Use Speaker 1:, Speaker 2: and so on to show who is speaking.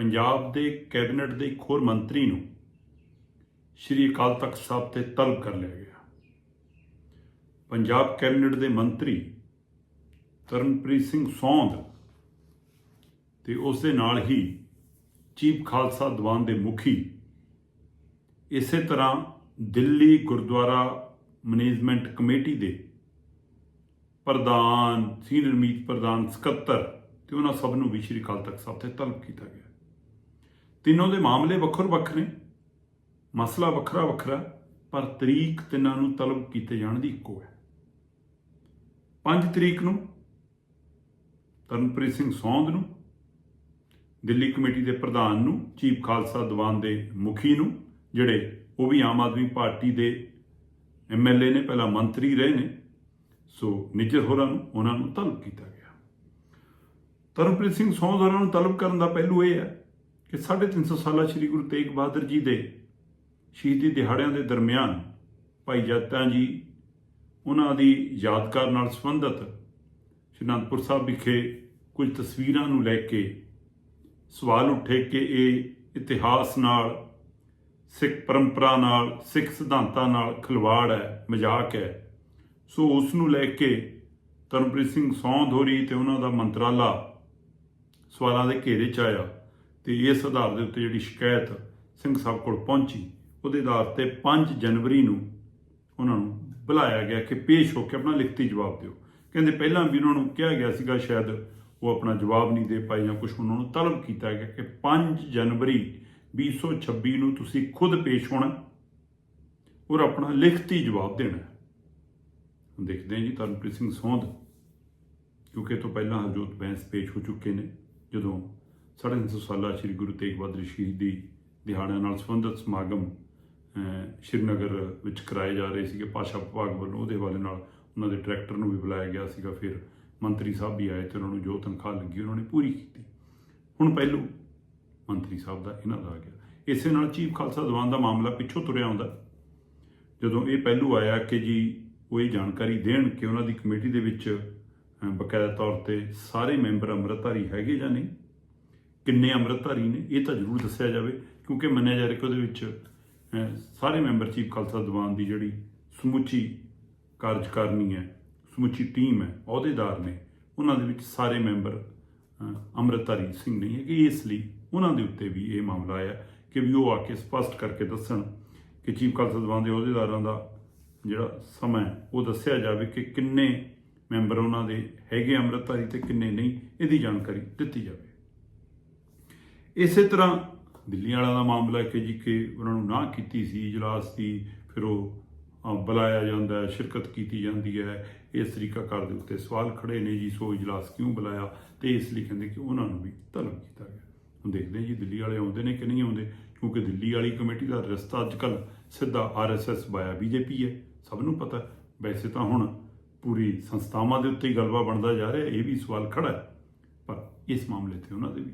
Speaker 1: ਪੰਜਾਬ ਦੇ ਕੈਬਨਿਟ ਦੇ ਇੱਕ ਹੋਰ ਮੰਤਰੀ ਨੂੰ ਸ਼੍ਰੀ ਅਕਾਲ ਤਖਤ ਸਾਹਿਬ ਤੇ ਤਲਬ ਕਰ ਲਿਆ ਗਿਆ। ਪੰਜਾਬ ਕੈਬਨਿਟ ਦੇ ਮੰਤਰੀ ਤਰਨਪ੍ਰੀਤ ਸਿੰਘ ਸੌਂਦ ਤੇ ਉਸ ਦੇ ਨਾਲ ਹੀ ਚੀਫ ਖਾਲਸਾ ਦੀਵਾਨ ਦੇ ਮੁਖੀ ਇਸੇ ਤਰ੍ਹਾਂ ਦਿੱਲੀ ਗੁਰਦੁਆਰਾ ਮੈਨੇਜਮੈਂਟ ਕਮੇਟੀ ਦੇ ਪ੍ਰਧਾਨ, ਸੀਨੀਅਰ ਮੀਤ ਪ੍ਰਧਾਨ, ਸਕੱਤਰ ਤੇ ਉਹਨਾਂ ਸਭ ਨੂੰ ਵੀ ਸ਼੍ਰੀ ਅਕਾਲ ਤਖਤ ਸਾਹਿਬ ਤੇ ਤਲਬ ਕੀਤਾ ਗਿਆ। ਤਿੰਨੋਂ ਦੇ ਮਾਮਲੇ ਵੱਖਰ ਵੱਖਰੇ, ਮਸਲਾ ਵੱਖਰਾ ਵੱਖਰਾ, ਪਰ ਤਰੀਕ ਤਿੰਨਾਂ ਨੂੰ ਤਲਬ ਕੀਤੇ ਜਾਣ ਦੀ ਇੱਕੋ ਹੈ। 5 ਤਰੀਕ ਨੂੰ ਤਰਨਪ੍ਰੀਤ ਸਿੰਘ ਸੌਂਦ ਨੂੰ, ਦਿੱਲੀ ਕਮੇਟੀ ਦੇ ਪ੍ਰਧਾਨ ਨੂੰ, ਚੀਫ ਖਾਲਸਾ ਦੀਵਾਨ ਦੇ ਮੁਖੀ ਨੂੰ, ਜਿਹੜੇ ਉਹ ਵੀ ਆਮ ਆਦਮੀ ਪਾਰਟੀ ਦੇ ਐਮਐਲਏ ਨੇ, ਪਹਿਲਾਂ ਮੰਤਰੀ ਰਹੇ ਨੇ, ਸੋ ਨਿੱਜਰ ਹੋਰਾਂ ਨੂੰ, ਉਹਨਾਂ ਨੂੰ ਤਲਬ ਕੀਤਾ ਗਿਆ। ਤਰਨਪ੍ਰੀਤ ਸਿੰਘ ਸੌਂਦ ਹੋਰਾਂ ਨੂੰ ਤਲਬ ਕਰਨ ਦਾ ਪਹਿਲੂ ਇਹ ਹੈ ਕਿ 350 ਸਾਲਾ ਸ੍ਰੀ ਗੁਰੂ ਤੇਗ ਬਹਾਦਰ ਜੀ ਦੇ ਸ਼ਹੀਦੀ ਦਿਹਾੜਿਆਂ ਦੇ ਦਰਮਿਆਨ ਭਾਈ ਜੱਤਾਂ ਜੀ, ਉਹਨਾਂ ਦੀ ਯਾਦਗਾਰ ਨਾਲ ਸੰਬੰਧਿਤ ਸ਼੍ਰੀ ਅਨੰਦਪੁਰ ਸਾਹਿਬ ਵਿਖੇ ਕੁਝ ਤਸਵੀਰਾਂ ਨੂੰ ਲੈ ਕੇ ਸਵਾਲ ਉੱਠੇ ਕਿ ਇਹ ਇਤਿਹਾਸ ਨਾਲ, ਸਿੱਖ ਪਰੰਪਰਾ ਨਾਲ, ਸਿੱਖ ਸਿਧਾਂਤਾਂ ਨਾਲ ਖਿਲਵਾੜ ਹੈ, ਮਜ਼ਾਕ ਹੈ। ਸੋ ਉਸ ਨੂੰ ਲੈ ਕੇ ਤਰਨਪ੍ਰੀਤ ਸਿੰਘ ਸੌਂਦ ਹੋਰੀ ਤੇ ਉਹਨਾਂ ਦਾ ਮੰਤਰਾਲਾ ਸਵਾਲਾਂ ਦੇ ਘੇਰੇ 'ਚ ਆਇਆ। ਤੇ ਇਸ ਆਧਾਰ ਦੇ ਉੱਤੇ ਜਿਹੜੀ ਸ਼ਿਕਾਇਤ ਸਿੰਘ ਸਾਹਿਬ ਕੋਲ ਪਹੁੰਚੀ, ਉਹਦੇ ਆਧਾਰ ਤੇ 5 ਜਨਵਰੀ ਨੂੰ ਉਹਨਾਂ ਨੂੰ ਬੁਲਾਇਆ ਗਿਆ ਕਿ ਪੇਸ਼ ਹੋ ਕੇ ਆਪਣਾ ਲਿਖਤੀ ਜਵਾਬ ਦਿਓ। ਕਹਿੰਦੇ ਪਹਿਲਾਂ ਵੀ ਉਹਨਾਂ ਨੂੰ ਕਿਹਾ ਗਿਆ ਸੀਗਾ ਸ਼ਾਇਦ ਉਹ ਆਪਣਾ ਜਵਾਬ ਨਹੀਂ ਦੇ ਪਾਏ ਜਾਂ ਕੁਝ ਉਹਨਾਂ ਨੂੰ ਤਲਬ ਕੀਤਾ ਗਿਆ ਕਿ 5 ਜਨਵਰੀ 2026 ਨੂੰ ਤੁਸੀਂ ਖੁਦ ਪੇਸ਼ ਹੋਣਾ ਔਰ ਆਪਣਾ ਲਿਖਤੀ ਜਵਾਬ ਦੇਣਾ। ਦੇਖਦੇ ਹਾਂ ਜੀ ਤਰਨਪ੍ਰੀਤ ਸਿੰਘ ਸੌਂਦ, ਕਿਉਂਕਿ ਇਹ ਤੋਂ ਪਹਿਲਾਂ ਹਰਜੋਤ ਬੈਂਸ ਪੇਸ਼ ਹੋ ਚੁੱਕੇ ਨੇ, ਜਦੋਂ 350 ਸਾਲਾ ਸ੍ਰੀ ਗੁਰੂ ਤੇਗ ਬਹਾਦਰ ਸ਼ਹੀਦੀ ਦਿਹਾੜਿਆਂ ਨਾਲ ਸੰਬੰਧਿਤ ਸਮਾਗਮ ਸ਼੍ਰੀਨਗਰ ਵਿੱਚ ਕਰਾਏ ਜਾ ਰਹੇ ਸੀਗੇ। ਭਾਸ਼ਾ ਵਿਭਾਗ ਵੱਲੋਂ ਉਹਦੇ ਹਵਾਲੇ ਨਾਲ ਉਹਨਾਂ ਦੇ ਟਰੈਕਟਰ ਨੂੰ ਵੀ ਬੁਲਾਇਆ ਗਿਆ ਸੀਗਾ। ਫਿਰ ਮੰਤਰੀ ਸਾਹਿਬ ਵੀ ਆਏ ਤੇ ਉਹਨਾਂ ਨੂੰ ਜੋ ਤਨਖਾਹ ਲੱਗੀ ਉਹਨਾਂ ਨੇ ਪੂਰੀ ਕੀਤੀ। ਹੁਣ ਪਹਿਲੂ ਮੰਤਰੀ ਸਾਹਿਬ ਦਾ ਇਹਨਾਂ ਦਾ ਆ ਗਿਆ। ਇਸੇ ਨਾਲ ਚੀਫ ਖਾਲਸਾ ਦੀਵਾਨ ਦਾ ਮਾਮਲਾ ਪਿੱਛੋਂ ਤੁਰਿਆ ਆਉਂਦਾ। ਜਦੋਂ ਇਹ ਪਹਿਲੂ ਆਇਆ ਕਿ ਜੀ ਉਹ ਇਹ ਜਾਣਕਾਰੀ ਦੇਣ ਕਿ ਉਹਨਾਂ ਦੀ ਕਮੇਟੀ ਦੇ ਵਿੱਚ ਬਕਾਇਦਾ ਤੌਰ ਤੇ ਸਾਰੇ ਮੈਂਬਰ ਅੰਮ੍ਰਿਤਧਾਰੀ ਹੈਗੇ ਜਾਂ ਨਹੀਂ ਕਿੰਨੇ ਅੰਮ੍ਰਿਤਧਾਰੀ ਨੇ, ਇਹ ਤਾਂ ਜ਼ਰੂਰ ਦੱਸਿਆ ਜਾਵੇ, ਕਿਉਂਕਿ ਮੰਨਿਆ ਜਾ ਰਿਹਾ ਕਿ ਉਹਦੇ ਵਿੱਚ ਸਾਰੇ ਮੈਂਬਰ ਚੀਫ ਖਾਲਸਾ ਦੀਵਾਨ ਦੀ ਜਿਹੜੀ ਸਮੁੱਚੀ ਕਾਰਜਕਾਰਨੀ ਹੈ, ਸਮੁੱਚੀ ਟੀਮ ਹੈ, ਅਹੁਦੇਦਾਰ ਨੇ, ਉਹਨਾਂ ਦੇ ਵਿੱਚ ਸਾਰੇ ਮੈਂਬਰ ਅੰਮ੍ਰਿਤਧਾਰੀ ਸਿੰਘ ਨਹੀਂ ਹੈਗੇ। ਇਸ ਲਈ ਉਹਨਾਂ ਦੇ ਉੱਤੇ ਵੀ ਇਹ ਮਾਮਲਾ ਆਇਆ ਕਿ ਵੀ ਉਹ ਆ ਕੇ ਸਪਸ਼ਟ ਕਰਕੇ ਦੱਸਣ ਕਿ ਚੀਫ ਖਾਲਸਾ ਦੀਵਾਨ ਦੇ ਅਹੁਦੇਦਾਰਾਂ ਦਾ ਜਿਹੜਾ ਸਮਾਂ ਉਹ ਦੱਸਿਆ ਜਾਵੇ ਕਿ ਕਿੰਨੇ ਮੈਂਬਰ ਉਹਨਾਂ ਦੇ ਹੈਗੇ ਅੰਮ੍ਰਿਤਧਾਰੀ ਤੇ ਕਿੰਨੇ ਨਹੀਂ, ਇਹਦੀ ਜਾਣਕਾਰੀ ਦਿੱਤੀ ਜਾਵੇ। ਇਸੇ ਤਰ੍ਹਾਂ ਦਿੱਲੀ ਵਾਲਾ ਦਾ ਮਾਮਲਾ ਕਿ ਜੀ ਕਿ ਉਹਨਾਂ ਨੂੰ ਨਾ ਕੀਤੀ ਸੀ ਇਜਲਾਸ ਦੀ, ਫਿਰ ਉਹ ਬੁਲਾਇਆ ਜਾਂਦਾ ਹੈ, ਸ਼ਿਰਕਤ ਕੀਤੀ ਜਾਂਦੀ ਹੈ। ਇਸ ਤਰੀਕਾ ਕਾਰ ਦੇ ਉੱਤੇ ਸਵਾਲ ਖੜੇ ਨੇ ਜੀ, ਸੋ ਇਜਲਾਸ ਕਿਉਂ ਬੁਲਾਇਆ ਤੇ ਇਸ ਲਈ ਕਹਿੰਦੇ ਕਿ ਉਹਨਾਂ ਨੂੰ ਵੀ ਤਲਬ ਕੀਤਾ ਗਿਆ। ਹੁਣ ਦੇਖਦੇ ਜੀ, ਦਿੱਲੀ ਵਾਲੇ ਆਉਂਦੇ ਨੇ ਕਿ ਨਹੀਂ ਆਉਂਦੇ, ਕਿਉਂਕਿ ਦਿੱਲੀ ਵਾਲੀ ਕਮੇਟੀ ਦਾ ਰਸਤਾ ਅੱਜਕੱਲ ਸਿੱਧਾ ਆਰਐਸਐਸ ਬਾਇਆ ਬੀਜੇਪੀ ਹੈ। ਸਭ ਨੂੰ ਪਤਾ ਵੈਸੇ ਤਾਂ ਹੁਣ ਪੂਰੀ ਸੰਸਥਾਵਾਂ ਦੇ ਉੱਤੇ ਹੀ ਗਲਬਾ ਬਣਦਾ ਜਾ ਰਿਹਾ, ਇਹ ਵੀ ਸਵਾਲ ਖੜਾ ਹੈ। ਪਰ ਇਸ ਮਾਮਲੇ ਤੇ ਉਹਨਾਂ ਦੇ ਵੀ